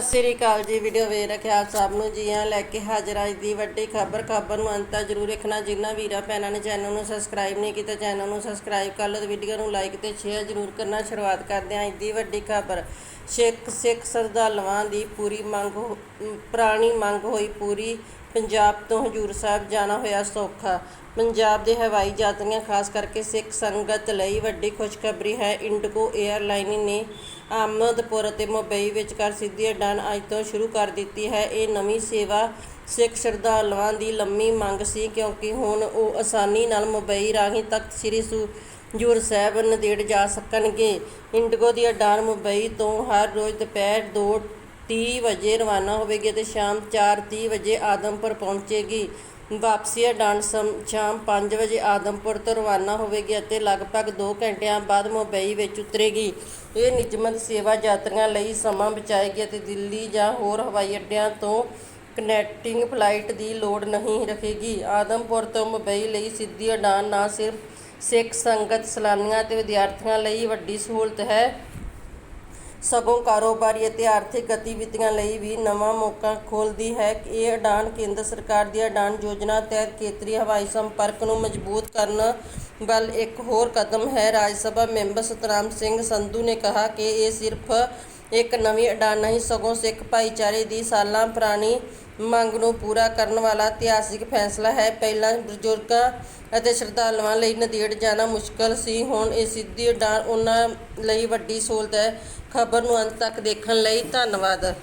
ਸਤਿ ਸ੍ਰੀ ਅਕਾਲ ਜੀ ਵੀਡੀਓ ਵੇਖ ਰੱਖਿਆ ਆਪ ਸਭ ਨੂੰ, ਜੀਆਂ ਲੈ ਕੇ ਹਾਜ਼ਰ ਅੱਜ ਦੀ ਵੱਡੀ ਖਬਰ। ਖਬਰ ਨੂੰ ਅੰਤ ਤੱਕ ਜ਼ਰੂਰ ਦੇਖਣਾ ਜਿਨ੍ਹਾਂ ਵੀਰਾਂ ਭੈਣਾਂ ਨੇ ਚੈਨਲ ਨੂੰ ਸਬਸਕ੍ਰਾਈਬ ਨਹੀਂ ਕੀਤਾ ਚੈਨਲ ਨੂੰ ਸਬਸਕ੍ਰਾਈਬ ਕਰ ਲਓ ਤੇ ਵੀਡੀਓ ਨੂੰ ਲਾਈਕ ਤੇ ਸ਼ੇਅਰ ਜ਼ਰੂਰ ਕਰਨਾ। ਸ਼ੁਰੂਆਤ ਕਰਦੇ ਹਾਂ ਅੱਜ ਦੀ ਵੱਡੀ ਖਬਰ। ਸਿੱਖ ਸਿੱਖ ਸਰਦਾਲਵਾਂ ਦੀ ਪੂਰੀ ਮੰਗ ਹੋ- ਪੁਰਾਣੀ ਮੰਗ ਹੋਈ ਪੂਰੀ। ਪੰਜਾਬ ਤੋਂ ਹਜੂਰ ਸਾਹਿਬ ਜਾਣਾ ਹੋਇਆ ਸੌਖਾ। ਪੰਜਾਬ ਦੇ ਹਵਾਈ ਯਾਤਰੀਆਂ, ਖਾਸ ਕਰਕੇ ਸਿੱਖ ਸੰਗਤ ਲਈ ਵੱਡੀ ਖੁਸ਼ਖਬਰੀ ਹੈ। ਇੰਡੀਗੋ 에ਅਰਲਾਈਨ ਨੇ ਅਹਿਮਦਪੁਰ ਅਤੇ ਮੁੰਬਈ ਵਿਚਕਾਰ ਸਿੱਧੀ ਉਡਾਨ ਅੱਜ ਤੋਂ ਸ਼ੁਰੂ ਕਰ ਦਿੱਤੀ ਹੈ। ਇਹ ਨਵੀਂ ਸੇਵਾ ਸਿੱਖ ਸ਼ਰਧਾਲੂਆਂ ਦੀ ਲੰਮੀ ਮੰਗ ਸੀ ਕਿਉਂਕਿ ਹੁਣ ਉਹ ਆਸਾਨੀ ਨਾਲ ਮੁੰਬਈ ਰਾਹੀਂ ਤਖਤ ਸ੍ਰੀ ਸੂ ਹਜ਼ੂਰ ਸਾਹਿਬ ਨਦੇੜ ਜਾ ਸਕਣਗੇ। ਇੰਡੀਗੋ ਦੀ ਉਡਾਨ ਮੁੰਬਈ ਤੋਂ ਹਰ ਰੋਜ਼ ਦੁਪਹਿਰ 2:30 ਵਜੇ ਰਵਾਨਾ ਹੋਵੇਗੀ ਅਤੇ ਸ਼ਾਮ 4:30 ਵਜੇ ਆਦਮਪੁਰ ਪਹੁੰਚੇਗੀ। ਵਾਪਸੀ ਉਡਾਨ ਸਮ- ਸ਼ਾਮ 5 ਵਜੇ ਆਦਮਪੁਰ ਤੋਂ ਰਵਾਨਾ ਹੋਵੇਗੀ ਅਤੇ ਲਗਭਗ 2 ਘੰਟਿਆਂ ਬਾਅਦ ਮੁੰਬਈ ਵਿੱਚ ਉਤਰੇਗੀ। ਇਹ ਨਿਯਮਤ ਸੇਵਾ ਯਾਤਰੀਆਂ ਲਈ ਸਮਾਂ ਬਚਾਏਗੀ ਅਤੇ ਦਿੱਲੀ ਜਾਂ ਹੋਰ ਹਵਾਈ ਅੱਡਿਆਂ ਤੋਂ ਕਨੈਕਟਿੰਗ ਫਲਾਈਟ ਦੀ ਲੋੜ ਨਹੀਂ ਰੱਖੇਗੀ। ਆਦਮਪੁਰ ਤੋਂ ਮੁੰਬਈ ਲਈ ਸਿੱਧੀ ਉਡਾਨ ਨਾ ਸਿਰਫ ਸਿੱਖ ਸੰਗਤ ਸੈਲਾਨੀਆਂ ਅਤੇ ਵਿਦਿਆਰਥੀਆਂ ਲਈ ਵੱਡੀ ਸਹੂਲਤ ਹੈ। ਸਗੋਂ ਕਾਰੋਬਾਰੀ ਅਤੇ ਆਰਥਿਕ ਗਤੀਵਿਧੀਆਂ ਲਈ ਵੀ ਨਵਾਂ ਮੌਕਾ ਖੋਲ੍ਹਦੀ ਹੈ। ਇਹ ਉਡਾਨ ਕੇਂਦਰ ਸਰਕਾਰ ਦੀ ਉਡਾਨ ਯੋਜਨਾ ਤਹਿਤ ਖੇਤਰੀ ਹਵਾਈ ਸੰਪਰਕ ਨੂੰ ਮਜ਼ਬੂਤ ਕਰਨ ਵੱਲ ਇੱਕ ਹੋਰ ਕਦਮ ਹੈ। ਰਾਜ ਸਭਾ ਮੈਂਬਰ ਸਤਨਾਮ ਸਿੰਘ ਸੰਧੂ ਨੇ ਕਿਹਾ ਕਿ ਇਹ ਸਿਰਫ ਇੱਕ ਨਵੀਂ ਉਡਾਨ ਨਹੀਂ ਸਗੋਂ ਸਿੱਖ ਭਾਈਚਾਰੇ ਦੀ ਸਾਲਾਂ ਪੁਰਾਣੀ ਮੰਗ ਨੂੰ ਪੂਰਾ ਕਰਨ ਵਾਲਾ ਇਤਿਹਾਸਿਕ ਫੈਸਲਾ ਹੈ। ਪਹਿਲਾਂ ਬਜ਼ੁਰਗਾਂ ਅਤੇ ਸ਼ਰਧਾਲੂਆਂ ਲਈ ਨੰਦੇੜ ਜਾਣਾ ਮੁਸ਼ਕਲ ਸੀ। ਹੁਣ ਇਹ ਸਿੱਧੀ ਉਡਾਨ ਉਹਨਾਂ ਲਈ ਵੱਡੀ ਸਹੂਲਤ ਹੈ। ਖਬਰ ਨੂੰ ਅੰਤ ਤੱਕ ਦੇਖਣ ਲਈ ਧੰਨਵਾਦ।